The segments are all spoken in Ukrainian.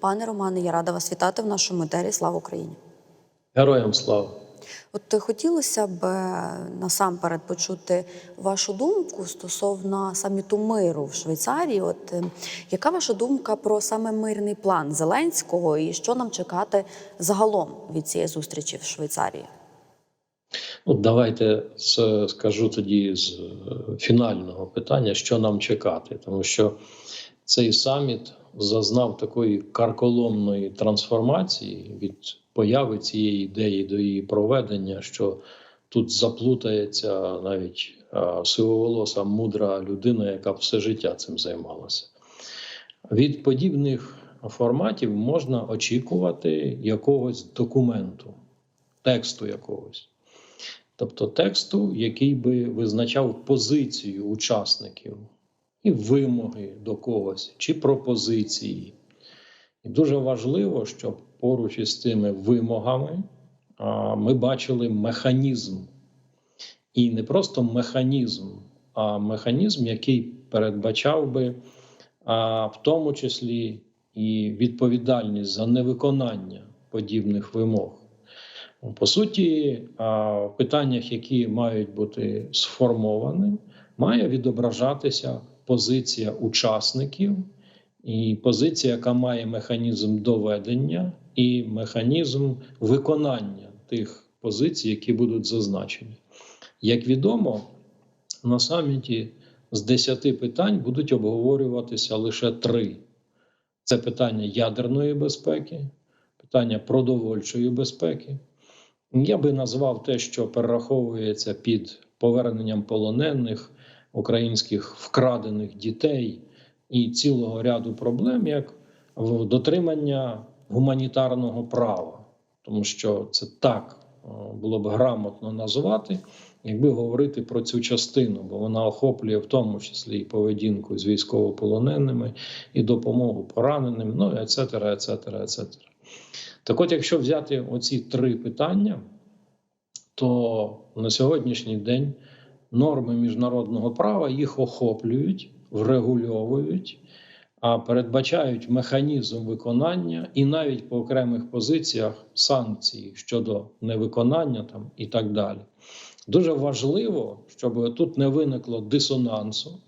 Пане Романе, я рада вас вітати в нашому етері. Слава Україні! Героям слава! От е, хотілося б е, насамперед почути вашу думку стосовно саміту миру в Швейцарії. От е, яка ваша думка про саме мирний план Зеленського і що нам чекати загалом від цієї зустрічі в Швейцарії? Ну, давайте скажу тоді з фінального питання, що нам чекати, тому що цей саміт зазнав такої карколомної трансформації від появи цієї ідеї до її проведення, що тут заплутається навіть сивоволоса мудра людина, яка все життя цим займалася. Від подібних форматів можна очікувати якогось документу, тексту якогось. Тобто тексту, який би визначав позицію учасників і вимоги до когось, чи пропозиції. І дуже важливо, щоб поруч із цими вимогами ми бачили механізм. І не просто механізм, а механізм, який передбачав би в тому числі і відповідальність за невиконання подібних вимог. По суті, в питаннях, які мають бути сформовані, має відображатися позиція учасників і позиція, яка має механізм доведення і механізм виконання тих позицій, які будуть зазначені. Як відомо, на саміті з 10 питань будуть обговорюватися лише три: це питання ядерної безпеки, питання продовольчої безпеки. Я би назвав те, що перераховується під поверненням полонених українських вкрадених дітей і цілого ряду проблем, як дотримання гуманітарного права, тому що це так е, було б грамотно назвати, якби говорити про цю частину, бо вона охоплює в тому числі і поведінку з військовополоненими, і допомогу пораненим, ну ецетера, ецетера, ецетера. Так от, якщо взяти оці три питання, то на сьогоднішній день норми міжнародного права їх охоплюють, врегульовують, а передбачають механізм виконання і навіть по окремих позиціях санкції щодо невиконання там і так далі. Дуже важливо, щоб тут не виникло дисонансу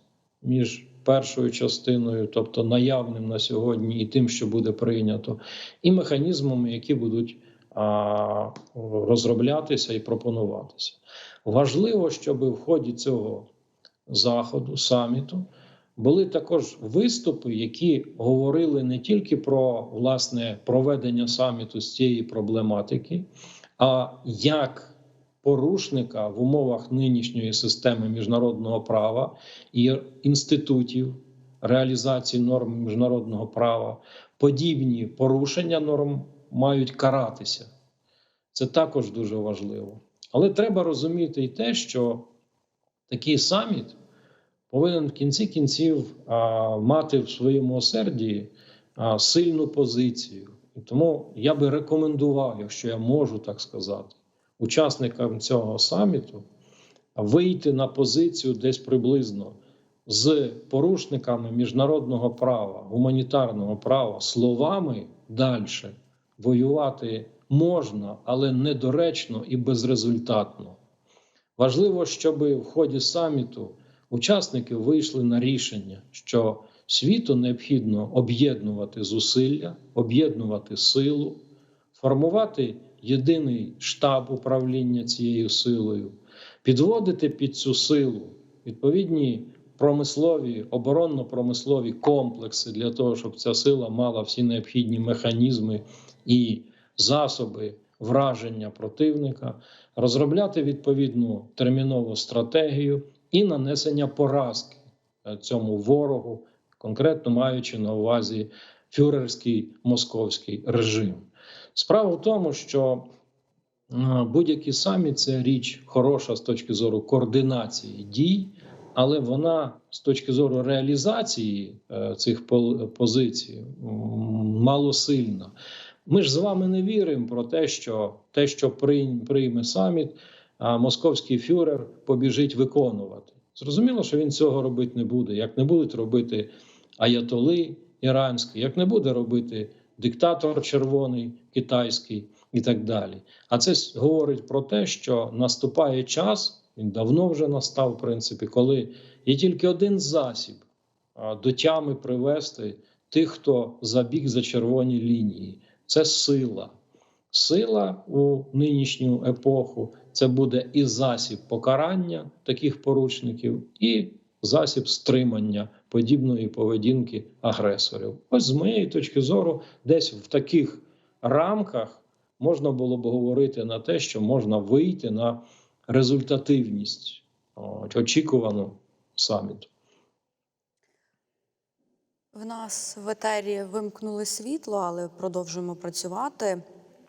між першою частиною, тобто наявним на сьогодні, і тим, що буде прийнято, і механізмами, які будуть а, розроблятися і пропонуватися. Важливо, щоб в ході цього заходу, саміту, були також виступи, які говорили не тільки про власне проведення саміту з цієї проблематики, а як порушника в умовах нинішньої системи міжнародного права і інститутів реалізації норм міжнародного права, подібні порушення норм мають каратися. Це також дуже важливо. Але треба розуміти і те, що такий саміт повинен в кінці кінців а, мати в своєму осерді а, сильну позицію. І тому я би рекомендував, якщо я можу так сказати, учасникам цього саміту вийти на позицію десь приблизно з порушниками міжнародного права, гуманітарного права, словами далі воювати можна, але недоречно і безрезультатно. Важливо, щоб в ході саміту учасники вийшли на рішення, що світу необхідно об'єднувати зусилля, об'єднувати силу, формувати єдиний штаб управління цією силою, підводити під цю силу відповідні промислові, оборонно-промислові комплекси для того, щоб ця сила мала всі необхідні механізми і засоби враження противника, розробляти відповідну термінову стратегію і нанесення поразки е, цьому ворогу, конкретно маючи на увазі фюрерський московський режим. Справа в тому, що е, будь-який саміт це річ хороша з точки зору координації дій, але вона з точки зору реалізації е, цих позицій малосильна. Ми ж з вами не віримо про те, що те, що прийм- прийме саміт, а московський фюрер побіжить виконувати. Зрозуміло, що він цього робити не буде. Як не будуть робити аятоли іранські, як не буде робити диктатор червоний, китайський і так далі. А це говорить про те, що наступає час, він давно вже настав, в принципі, коли є тільки один засіб до тями привести тих, хто забіг за червоні лінії. Це сила. Сила у нинішню епоху це буде і засіб покарання таких поручників, і засіб стримання подібної поведінки агресорів. Ось з моєї точки зору, десь в таких рамках можна було б говорити на те, що можна вийти на результативність очікувану саміту. В нас в етері вимкнули світло, але продовжуємо працювати.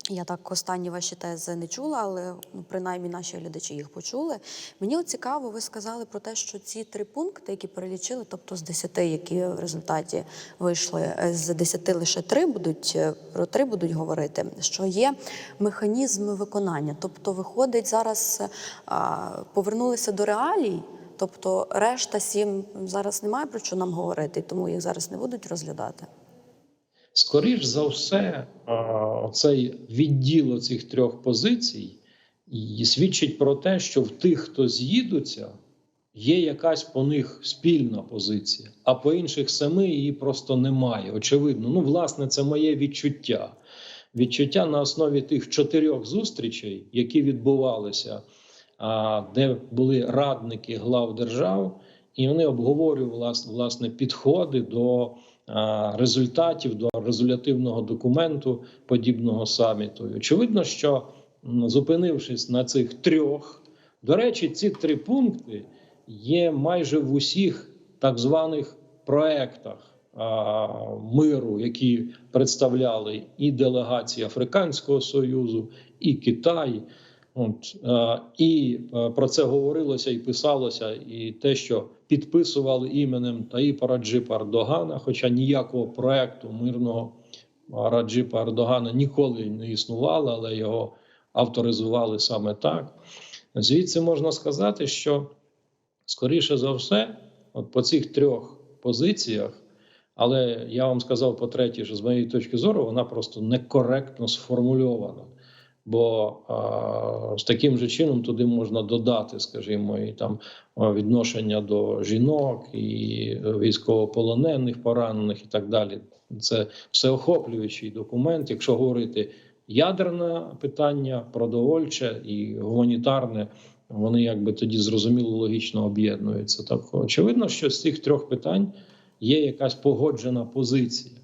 Я так останні ваші тези не чула, але ну, принаймні наші глядачі їх почули. Мені цікаво, ви сказали про те, що ці три пункти, які перелічили, тобто з 10, які в результаті вийшли, е, з 10 лише три будуть е, про три будуть говорити, що є механізм виконання. Тобто, виходить зараз е, а, повернулися до реалій. Тобто решта сім зараз немає про що нам говорити, тому їх зараз не будуть розглядати. Скоріш за все, цей відділ цих трьох позицій і свідчить про те, що в тих, хто з'їдуться, є якась по них спільна позиція, а по інших семи її просто немає. Очевидно, ну, власне, це моє відчуття. Відчуття на основі тих чотирьох зустрічей, які відбувалися, де були радники глав держав, і вони обговорювали власне підходи до результатів до резолютивного документу подібного саміту. Очевидно, що зупинившись на цих трьох, до речі, ці три пункти є майже в усіх так званих проектах миру, які представляли і делегації Африканського Союзу, і Китай. От, е, і е, про це говорилося і писалося, і те, що підписували іменем Таїпа Раджипа Ердогана, хоча ніякого проекту мирного Раджипа Ердогана ніколи не існувало, але його авторизували саме так. Звідси можна сказати, що скоріше за все, от по цих трьох позиціях, але я вам сказав по третій, що з моєї точки зору вона просто некоректно сформульована. Бо а, з таким же чином туди можна додати, скажімо, і там відношення до жінок, і військовополонених, поранених і так далі. Це всеохоплюючий документ. Якщо говорити ядерне питання, продовольче і гуманітарне, вони якби тоді зрозуміло логічно об'єднуються. Так очевидно, що з цих трьох питань є якась погоджена позиція,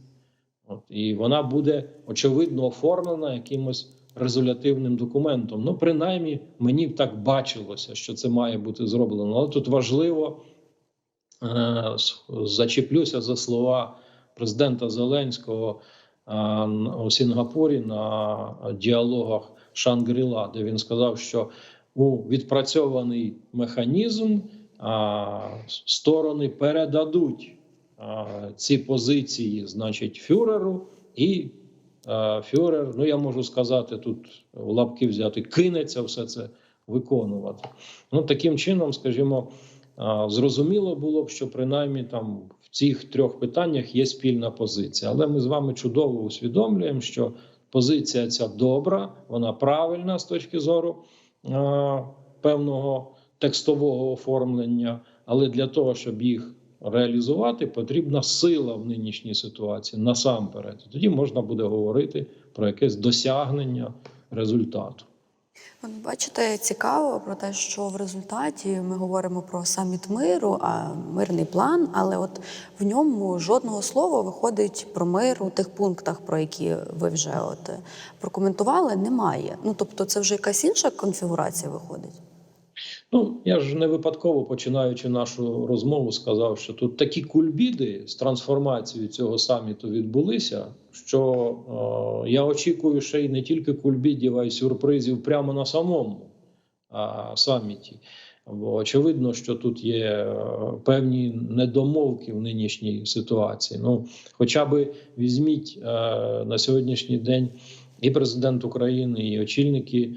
От, і вона буде очевидно оформлена якимось резолютивним документом. Ну, принаймні, мені так бачилося, що це має бути зроблено. Але тут важливо е, зачеплюся за слова президента Зеленського е, у Сінгапурі на діалогах Шангріла, де він сказав, що у відпрацьований механізм а, сторони передадуть а, ці позиції, значить, фюреру, і фюрер, ну я можу сказати, тут в лапки взяти, кинеться все це виконувати. Ну таким чином, скажімо, зрозуміло було б, що принаймні там в цих трьох питаннях є спільна позиція. Але ми з вами чудово усвідомлюємо, що позиція ця добра, вона правильна з точки зору певного текстового оформлення, але для того, щоб їх реалізувати, потрібна сила в нинішній ситуації насамперед. Тоді можна буде говорити про якесь досягнення результату. Бачите, цікаво про те, що в результаті ми говоримо про саміт миру, а мирний план, але от в ньому жодного слова виходить про мир у тих пунктах, про які ви вже от е, прокоментували, немає. Ну тобто, це вже якась інша конфігурація виходить. Ну, я ж не випадково починаючи нашу розмову, сказав, що тут такі кульбіди з трансформацією цього саміту відбулися, що е, я очікую ще й не тільки кульбідів, а й сюрпризів прямо на самому а, саміті. Бо очевидно, що тут є е, певні недомовки в нинішній ситуації. Ну, хоча би візьміть е, на сьогоднішній день і президент України, і очільники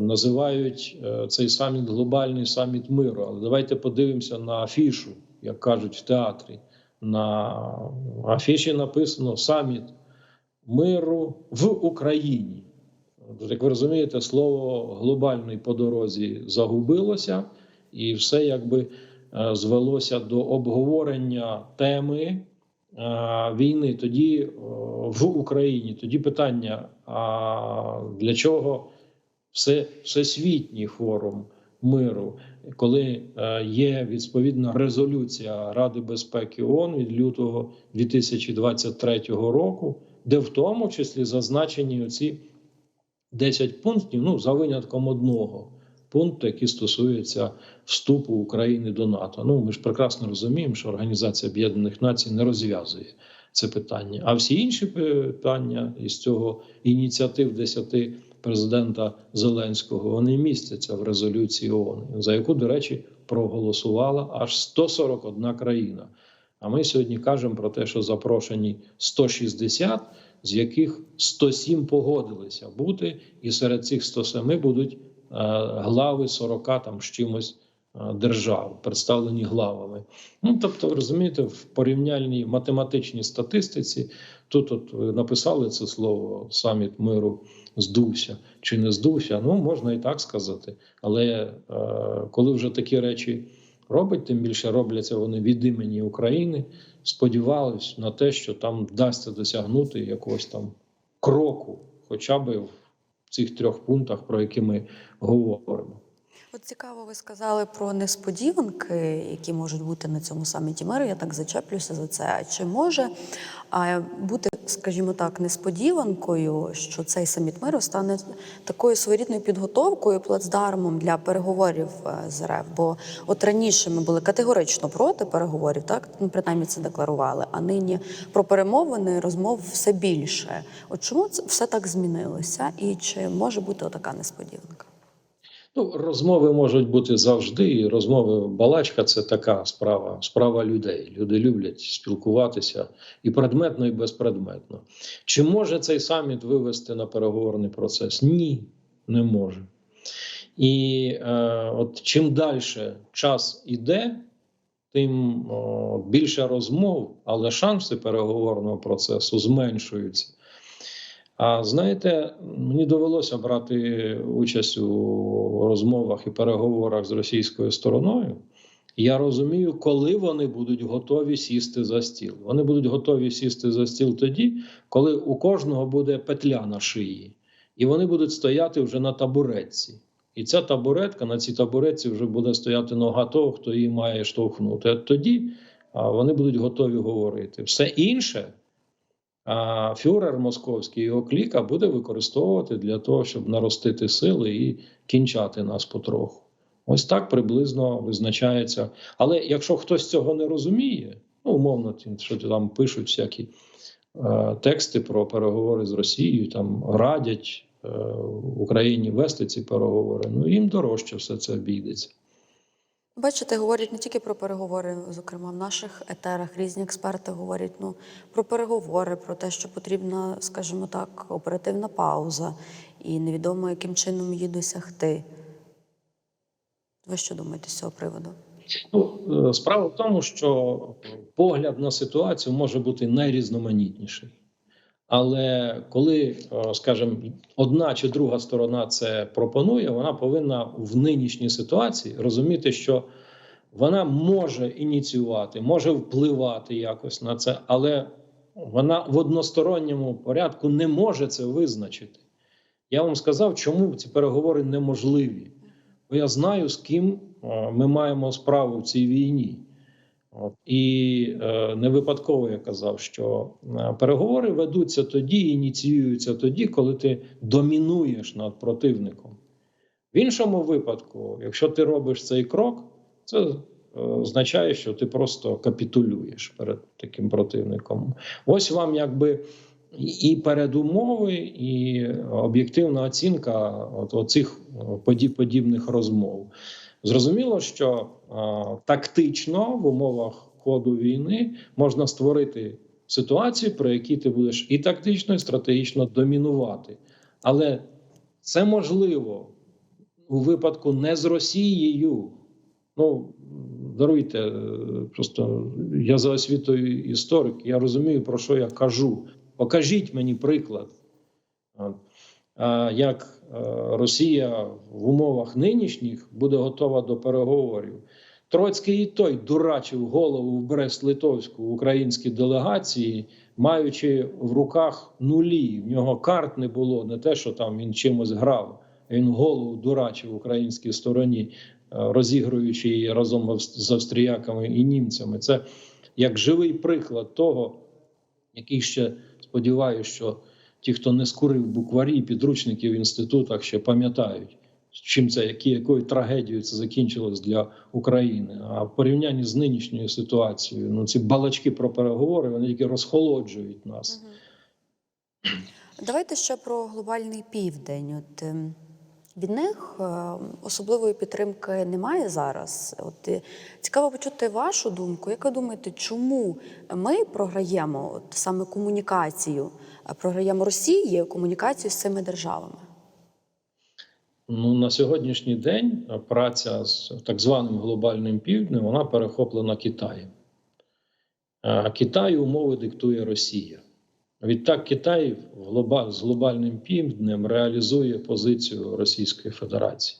називають е, цей саміт глобальний саміт миру. Але давайте подивимося на афішу, як кажуть в театрі. На афіші написано саміт миру в Україні. Як ви розумієте, слово глобальний по дорозі загубилося, і все якби е, звелося до обговорення теми е, війни тоді е, в Україні. Тоді питання: а для чого все, всесвітній форум миру, коли е, є відповідна резолюція Ради безпеки ООН від лютого 2023 року, де в тому числі зазначені оці 10 пунктів, ну за винятком одного пункту, який стосується вступу України до НАТО. Ну ми ж прекрасно розуміємо, що Організація Об'єднаних Націй не розв'язує це питання. А всі інші питання із цього ініціатив 10 президента Зеленського вони містяться в резолюції ООН, за яку, до речі, проголосувала аж 141 країна. А ми сьогодні кажемо про те, що запрошені 160, з яких 107 погодилися бути, і серед цих 107 будуть е, глави 40 там з чимось держав, представлені главами. Ну тобто, розумієте, в порівняльній математичній статистиці тут от ви написали це слово саміт миру здувся чи не здувся. Ну можна і так сказати. Але е, коли вже такі речі робить, тим більше робляться вони від імені України. Сподіваюсь на те, що там вдасться досягнути якогось там кроку, хоча б в цих трьох пунктах, про які ми говоримо. От цікаво, ви сказали про несподіванки, які можуть бути на цьому саміті миру. Я так зачеплюся за це. Чи може бути, скажімо так, несподіванкою, що цей саміт миру стане такою своєрідною підготовкою, плацдармом для переговорів е, з РФ? Бо от раніше ми були категорично проти переговорів, так ну принаймні це декларували. А нині про перемовини розмов все більше. От чому це все так змінилося? І чи може бути така несподіванка? Ну, розмови можуть бути завжди. Розмови балачка це така справа, справа людей. Люди люблять спілкуватися і предметно, і безпредметно. Чи може цей саміт вивести на переговорний процес? Ні, не може. І е, от чим далі час іде, тим о, більше розмов, але шанси переговорного процесу зменшуються. А знаєте, мені довелося брати участь у розмовах і переговорах з російською стороною. Я розумію, коли вони будуть готові сісти за стіл. Вони будуть готові сісти за стіл тоді, коли у кожного буде петля на шиї, і вони будуть стояти вже на табуретці. І ця табуретка на цій табуретці вже буде стояти нога того, хто її має штовхнути. От тоді вони будуть готові говорити. Все інше а фюрер московський його кліка буде використовувати для того, щоб наростити сили і кінчати нас потроху. Ось так приблизно визначається. Але якщо хтось цього не розуміє, ну умовно, що там пишуть всякі е, тексти про переговори з Росією, там радять е, Україні вести ці переговори, ну їм дорожче все це обійдеться. Бачите, говорять не тільки про переговори, зокрема в наших етерах різні експерти говорять ну, про переговори, про те, що потрібна, скажімо так, оперативна пауза, і невідомо, яким чином її досягти. Ви що думаєте з цього приводу? Ну, е, справа в тому, що погляд на ситуацію може бути найрізноманітніший. Але коли, е, скажімо, одна чи друга сторона це пропонує, вона повинна в нинішній ситуації розуміти, що вона може ініціювати, може впливати якось на це, але вона в односторонньому порядку не може це визначити. Я вам сказав, чому ці переговори неможливі. Бо я знаю, з ким е, ми маємо справу в цій війні. І е, не випадково я казав, що е, переговори ведуться тоді, ініціюються тоді, коли ти домінуєш над противником. В іншому випадку, якщо ти робиш цей крок, це е, означає, що ти просто капітулюєш перед таким противником. Ось вам якби і передумови, і об'єктивна оцінка от оцих подібних розмов. Зрозуміло, що тактично в умовах ходу війни можна створити ситуацію, про які ти будеш і тактично, і стратегічно домінувати. Але це можливо у випадку не з Росією. Ну, даруйте, е, просто я за освітою історик, я розумію, про що я кажу. Покажіть мені приклад, як Росія в умовах нинішніх буде готова до переговорів. Троцький і той дурачив голову в Брест-Литовську українській делегації, маючи в руках нулі. В нього карт не було, не те, що там він чимось грав. Він голову дурачив українській стороні, е, розігруючи її разом з австріяками і німцями. Це як живий приклад того, який ще сподіваюся, що ті, хто не скурив букварі підручники в інститутах, ще пам'ятають, чим це, які, якою трагедією це закінчилось для України. А в порівнянні з нинішньою ситуацією, ну ці балачки про переговори вони тільки розхолоджують нас. Давайте ще про глобальний південь. От ем, від них е, особливої підтримки немає зараз. От е, цікаво почути вашу думку. Як ви думаєте, чому ми програємо от саме комунікацію, програємо Росії комунікацію з цими державами? Ну на сьогоднішній день праця з так званим глобальним півднем вона перехоплена Китаєм. А Китай умови диктує Росія. Відтак Китай з глобальним півднем реалізує позицію Російської Федерації.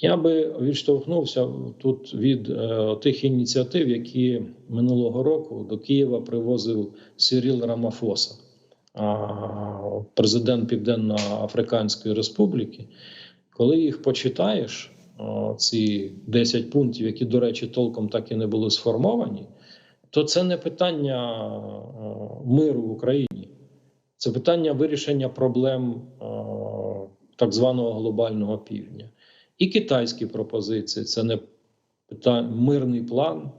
Я би відштовхнувся тут від е, тих ініціатив, які минулого року до Києва привозив Сиріл Рамафоса, президент Південно-Африканської Республіки. Коли їх почитаєш, ці 10 пунктів, які, до речі, толком так і не були сформовані, то це не питання миру в Україні, це питання вирішення проблем так званого глобального півдня. І китайські пропозиції це не питання, мирний план,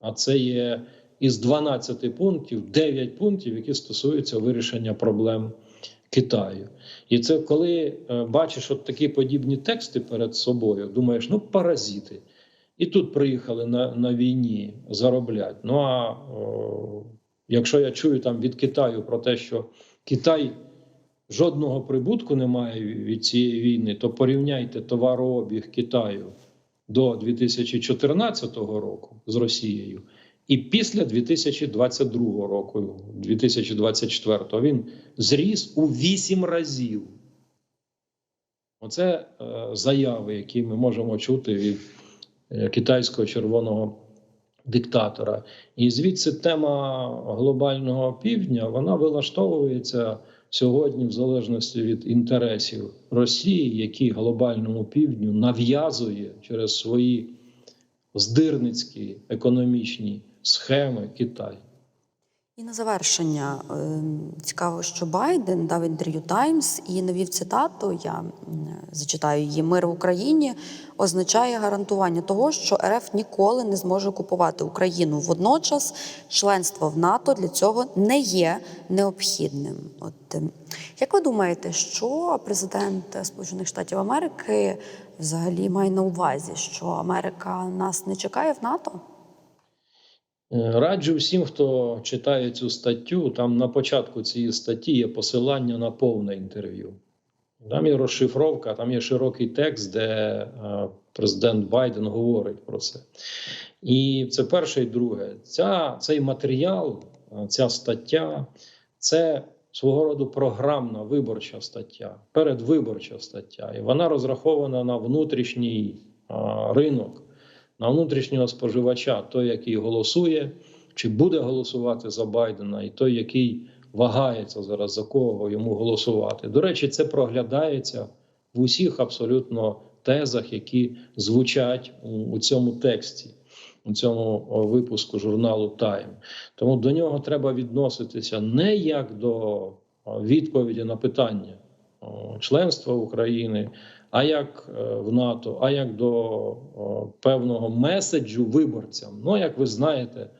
а це є із 12 пунктів 9 пунктів, які стосуються вирішення проблем Китаю. І це коли е, бачиш от такі подібні тексти перед собою, думаєш, ну паразити. І тут приїхали на, на війні зароблять. Ну а о, якщо я чую там від Китаю про те, що Китай жодного прибутку не має від цієї війни, то порівняйте товарообіг Китаю до 2014 року з Росією. І після 2022 року, 2024 він зріс у 8 разів. Оце е, заяви, які ми можемо чути від е, китайського червоного диктатора. І звідси тема глобального півдня вона вилаштовується сьогодні в залежності від інтересів Росії, які глобальному півдню нав'язує через свої здирницькі економічні схеми Китай. І на завершення ем, цікаво, що Байден дав інтерв'ю Таймс і навів цитату. Я зачитаю її: мир в Україні означає гарантування того, що РФ ніколи не зможе окупувати Україну. Водночас, членство в НАТО для цього не є необхідним. От ем, як ви думаєте, що президент Сполучених Штатів Америки взагалі має на увазі, що Америка нас не чекає в НАТО? Е, Раджу всім, хто читає цю статтю. Там на початку цієї статті є посилання на повне інтерв'ю. Там є розшифровка, там є широкий текст, де е, президент Байден говорить про це. І це перше і друге. Ця, цей матеріал, е, ця стаття це свого роду програмна виборча стаття, передвиборча стаття. І вона розрахована на внутрішній ринок на внутрішнього споживача, той, який голосує, чи буде голосувати за Байдена, і той, який вагається зараз за кого йому голосувати. До речі, це проглядається в усіх абсолютно тезах, які звучать у, цьому тексті. У цьому випуску журналу Тайм. Тому до нього треба відноситися не як до відповіді на питання членства України, а як е, в НАТО, а як до певного меседжу виборцям. Ну, як ви знаєте,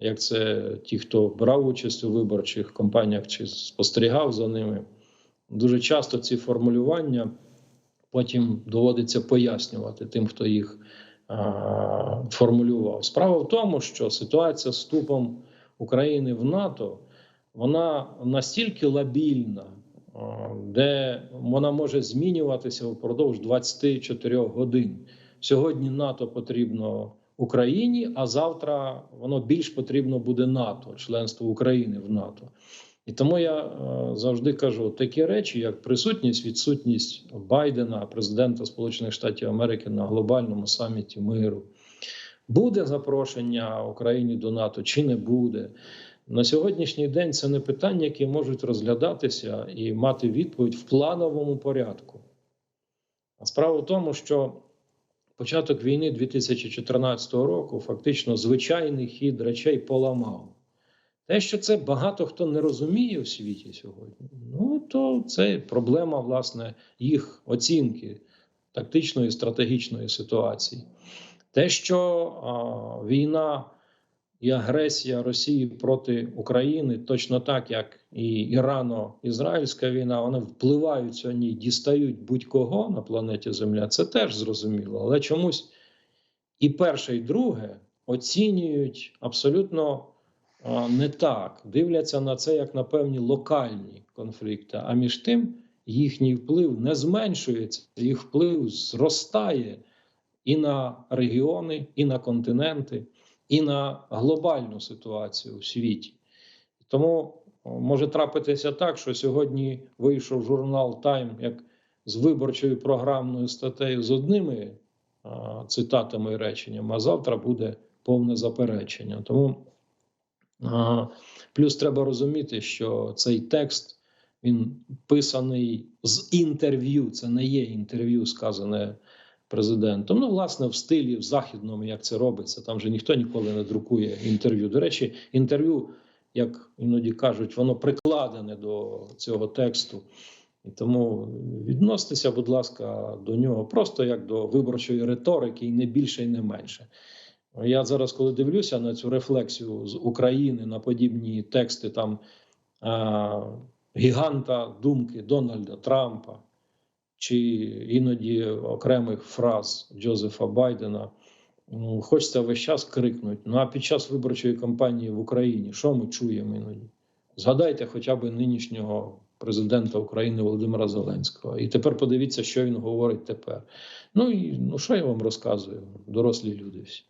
як це ті, хто брав участь у виборчих кампаніях чи спостерігав за ними, дуже часто ці формулювання потім доводиться пояснювати тим, хто їх формулював. Справа в тому, що ситуація з вступом України в НАТО вона настільки лабільна, де вона може змінюватися впродовж 24 годин. Сьогодні НАТО потрібно Україні, а завтра воно більш потрібно буде НАТО, членство України в НАТО. І тому я е, завжди кажу: такі речі, як присутність, відсутність Байдена, президента Сполучених Штатів Америки на глобальному саміті миру, буде запрошення Україні до НАТО чи не буде. На сьогоднішній день це не питання, які можуть розглядатися і мати відповідь в плановому порядку. А справа в тому, що початок війни 2014 року фактично звичайний хід речей поламав. Те, що це багато хто не розуміє в світі сьогодні, ну то це проблема власне їх оцінки тактичної і стратегічної ситуації. Те, що а, війна і агресія Росії проти України, точно так як і Ірано-Ізраїльська війна, вони впливають сьогодні, дістають будь-кого на планеті Земля. Це теж зрозуміло. Але чомусь і перше, і друге оцінюють абсолютно не так, дивляться на це як на певні локальні конфлікти. А між тим їхній вплив не зменшується, їх вплив зростає і на регіони, і на континенти, і на глобальну ситуацію в світі. Тому може трапитися так, що сьогодні вийшов журнал Time як з виборчою програмною статтею з одними а, цитатами і реченнями, а завтра буде повне заперечення. Тому а, плюс треба розуміти, що цей текст він писаний з інтерв'ю. Це не є інтерв'ю, сказане президентом. Ну, власне, в стилі в західному, як це робиться. Там же ніхто ніколи не друкує інтерв'ю. До речі, інтерв'ю, як іноді кажуть, воно прикладене до цього тексту. І тому відноситеся, будь ласка, до нього просто як до виборчої риторики, і не більше, і не менше. Я зараз, коли дивлюся на цю рефлексію з України на подібні тексти там гіганта думки Дональда Трампа чи іноді окремих фраз Джозефа Байдена, ну, хочеться весь час крикнути. Ну а під час виборчої кампанії в Україні що ми чуємо іноді? Згадайте хоча б нинішнього президента України Володимира Зеленського. І тепер подивіться, що він говорить тепер. Ну і ну що я вам розказую, дорослі люди всі.